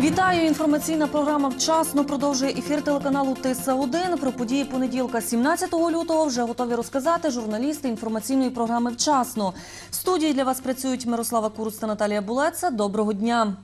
Вітаю! Інформаційна програма вчасно продовжує ефір телеканалу Тиса 1 Про події понеділка, 17 лютого, вже готові розказати журналісти інформаційної програми Вчасно. В студії для вас працюють Мирослава Куруц та Наталія Булеца. Доброго дня!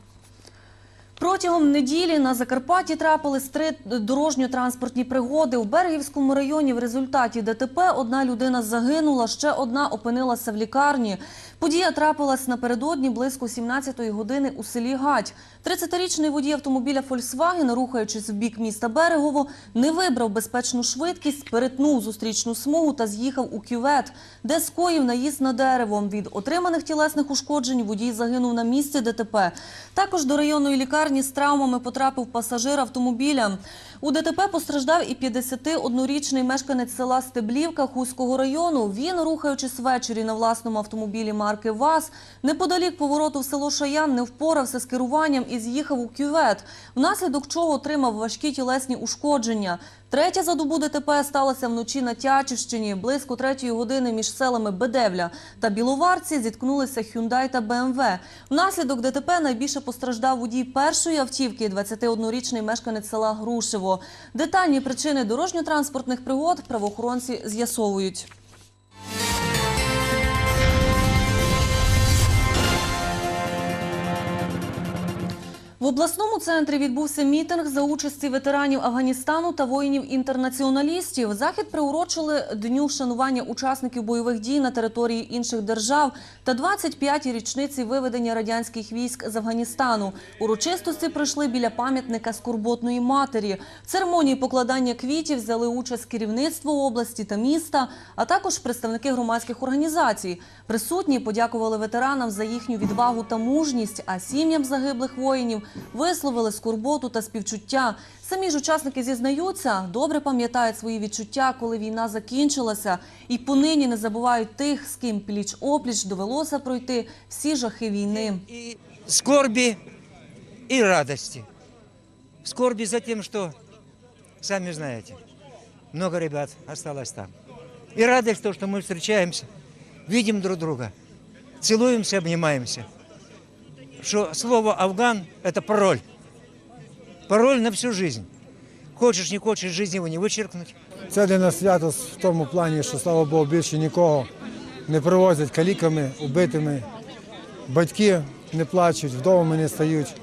Протягом неділі на Закарпатті трапились три дорожньо-транспортні пригоди. У Берегівському районі в результаті ДТП одна людина загинула, ще одна опинилася в лікарні. Подія трапилась напередодні близько 17-ї години у селі Гать. 30-річний водій автомобіля «Фольксваген», рухаючись в бік міста Берегово, не вибрав безпечну швидкість, перетнув зустрічну смугу та з'їхав у кювет, де скоїв наїзд на дерево. Від отриманих тілесних ушкоджень водій загинув на місці ДТП. Також до районної лікарні з травмами потрапив пасажир автомобіля. У ДТП постраждав і 51-річний мешканець села Стеблівка Хуського району. Він, рухаючись ввечері на власному автомобілі марки ВАЗ, неподалік повороту в село Шаян не впорався з керуванням і з'їхав у кювет, внаслідок чого отримав важкі тілесні ушкодження. Третя за добу ДТП сталася вночі на Тячівщині. Близько третьої години між селами Бедевля та Біловарці зіткнулися Hyundai та BMW. Внаслідок ДТП найбільше постраждав водій першої автівки, 21-річний мешканець села Грушево. Детальні причини дорожньо-транспортних пригод правоохоронці з'ясовують. В обласному центрі відбувся мітинг за участі ветеранів Афганістану та воїнів-інтернаціоналістів. Захід приурочили дню вшанування учасників бойових дій на території інших держав та 25-й річниці виведення радянських військ з Афганістану. Урочистості пройшли біля пам'ятника скорботної матері. В церемонії покладання квітів взяли участь керівництво області та міста, а також представники громадських організацій. Присутні подякували ветеранам за їхню відвагу та мужність, а сім'ям загиблих воїнів висловили скорботу та співчуття. Самі ж учасники зізнаються, добре пам'ятають свої відчуття, коли війна закінчилася, і понині не забувають тих, з ким пліч-опліч довелося пройти всі жахи війни. и скорби, и радости. Скорби за тем, что, сами знаете, много ребят осталось там. И радость то, что мы встречаемся, видим друг друга, целуемся, обнимаемся. Что слово «Афган» – это пароль. Пароль на всю жизнь. Хочешь, не хочешь, жизнь его не вычеркнуть. Це для нас свято в тому плані, що слава Богу, більше нікого не привозять каліками, убитими. Батьки не плачуть, вдома не стають.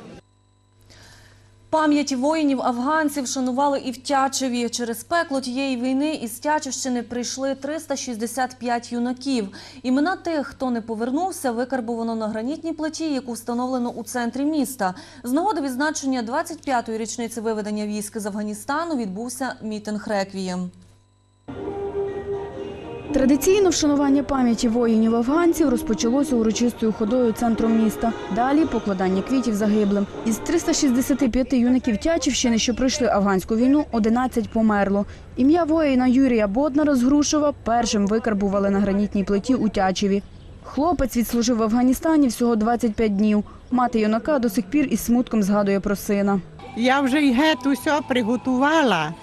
Пам'яті воїнів-афганців шанували і в Тячеві. Через пекло тієї війни із Тячівщини прийшли 365 юнаків. Імена тих, хто не повернувся, викарбовано на гранітній плиті, яку встановлено у центрі міста. З нагоди відзначення 25-ї річниці виведення військ з Афганістану відбувся мітинг реквієм. Традиційно вшанування пам'яті воїнів-афганців розпочалося урочистою ходою центром міста. Далі покладання квітів загиблим. Із 365 юнаків Тячівщини, що пройшли афганську війну, 11 померло. Ім'я воїна Юрія Боднара з Грушова першим викарбували на гранітній плиті у Тячеві. Хлопець відслужив в Афганістані всього 25 днів. Мати юнака до сих пір із смутком згадує про сина. Я вже й геть усе приготувала,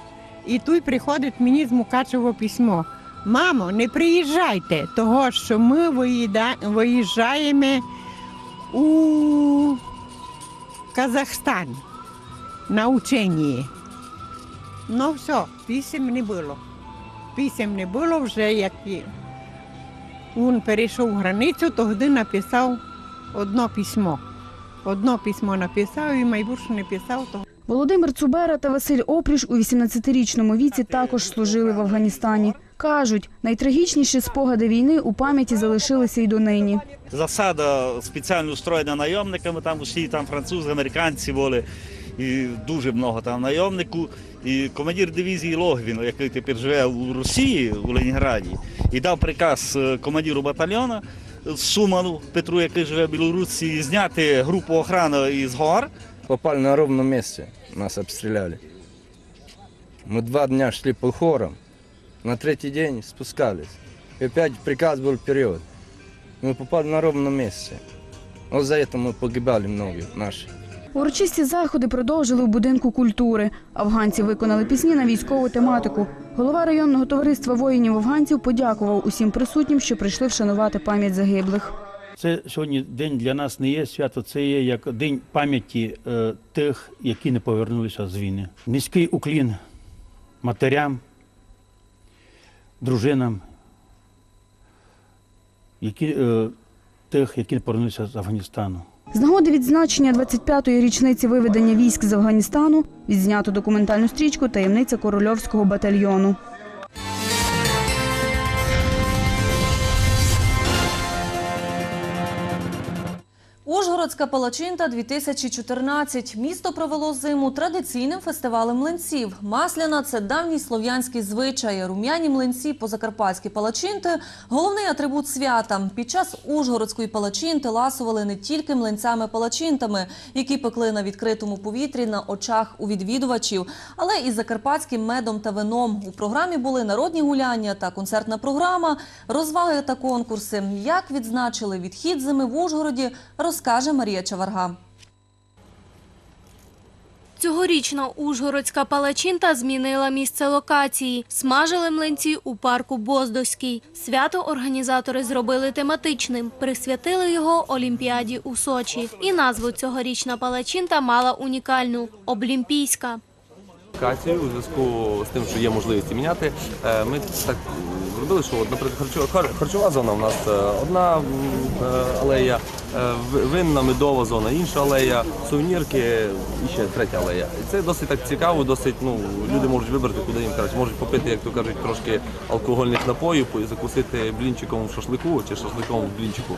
і тут приходить мені з Мукачево письмо. Мамо, не приїжджайте, того що ми виїжджаємо у Казахстан на учені. Ну все, писем не було. Писем не було вже, як він перейшов границю, тоді написав одно письмо. Одно письмо написав і майбутнє не писав, то Володимир Цубера та Василь Опріш у 18-річному віці також служили в Афганістані. Кажуть, найтрагічніші спогади війни у пам'яті залишилися й донині. Засада спеціально устроєна найомниками, там усі там французи, американці були, і дуже багато там найомнику. І командир дивізії Логвін, який тепер живе у Росії, у Ленінграді, і дав приказ е, командиру батальйону з Суману Петру, який живе в Білорусі, зняти групу охорони із гор. попали на ровном месте, нас обстреляли. Мы два дня шли по хорам, на третий день спускались. И опять приказ был вперед. Мы попали на ровном месте. Вот за это мы погибали многие наши. Урочисті заходи продовжили в будинку культури. Афганці виконали пісні на військову тематику. Голова районного товариства воїнів афганців подякував усім присутнім, що прийшли вшанувати пам'ять загиблих. Це сьогодні день для нас не є свято, це є як день пам'яті е, тих, які не повернулися з війни. Низький уклін матерям, дружинам, які, е, тих, які повернулися з Афганістану. З нагоди відзначення 25-ї річниці виведення військ з Афганістану відзнято документальну стрічку Таємниця корольовського батальйону. Ужгородська палачинта 2014. Місто провело зиму традиційним фестивалем млинців. Масляна це давній слов'янський звичай. Рум'яні млинці позакарпатські палачинти головний атрибут свята. Під час Ужгородської палачинти ласували не тільки млинцями-палачинтами, які пекли на відкритому повітрі на очах у відвідувачів, але і закарпатським медом та вином. У програмі були народні гуляння та концертна програма, розваги та конкурси. Як відзначили відхід зими в Ужгороді, розкаже Марія Чаварга. Цьогорічна Ужгородська палачинта змінила місце локації. Смажили млинці у парку Боздоський. Свято організатори зробили тематичним, присвятили його Олімпіаді у Сочі. І назву цьогорічна палачинта мала унікальну – Облімпійська. локацію у зв'язку з тим, що є можливість міняти. е, Ми так зробили, що, наприклад, харчова, харчова зона у нас е, одна е, алея, е, винна медова зона, інша алея, сувенірки і ще третя алея. І це досить так цікаво, досить ну люди можуть вибрати, куди їм кажуть. Можуть попити, як то кажуть, трошки алкогольних напоїв, і закусити блінчиком в шашлику чи шашликом в блінчику.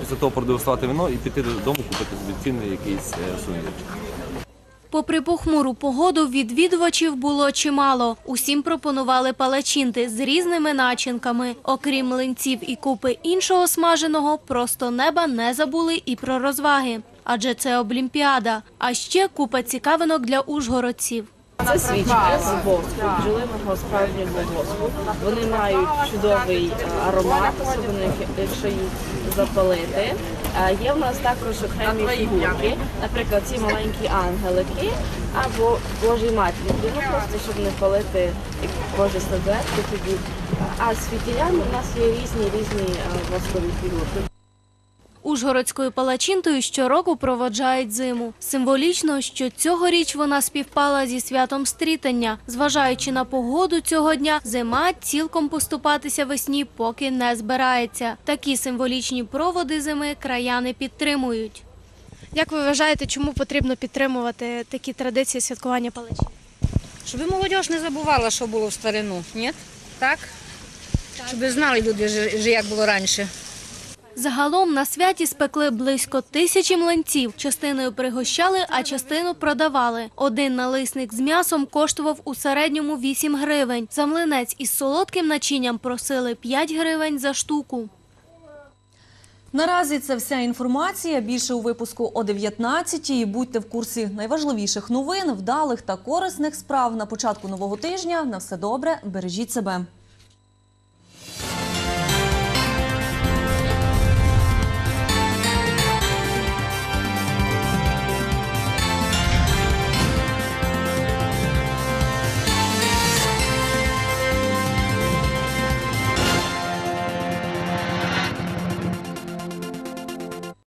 Після того продегустувати вино і піти додому, купити собі цінний якийсь сувенірчик. Попри похмуру погоду, відвідувачів було чимало. Усім пропонували палачинти з різними начинками. Окрім млинців і купи іншого смаженого, просто неба не забули і про розваги. Адже це Олімпіада. А ще купа цікавинок для ужгородців. Це свічки з воску, бджолиного справжнього воску. Вони мають чудовий е, аромат, особливо якщо їх запалити. Е, Є в нас також окремі фігурки, наприклад, ці маленькі ангелики або Божий матір. Ну просто щоб не палити як Божі статуетки тоді. А з фітілями в нас є різні різні е, воскові фігурки. Ужгородською палачинтою щороку проводжають зиму. Символічно, що цьогоріч вона співпала зі святом стрітання. Зважаючи на погоду цього дня, зима цілком поступатися весні поки не збирається. Такі символічні проводи зими краяни підтримують. Як ви вважаєте, чому потрібно підтримувати такі традиції святкування палачин? Щоб молодь не забувала, що було в старину, ні? Так? Щоб знали люди, як було раніше. Загалом на святі спекли близько тисячі млинців. Частиною пригощали, а частину продавали. Один налисник з м'ясом коштував у середньому 8 гривень. За млинець із солодким начинням просили 5 гривень за штуку. Наразі це вся інформація. Більше у випуску о 19-й. Будьте в курсі найважливіших новин, вдалих та корисних справ на початку нового тижня. На все добре, бережіть себе.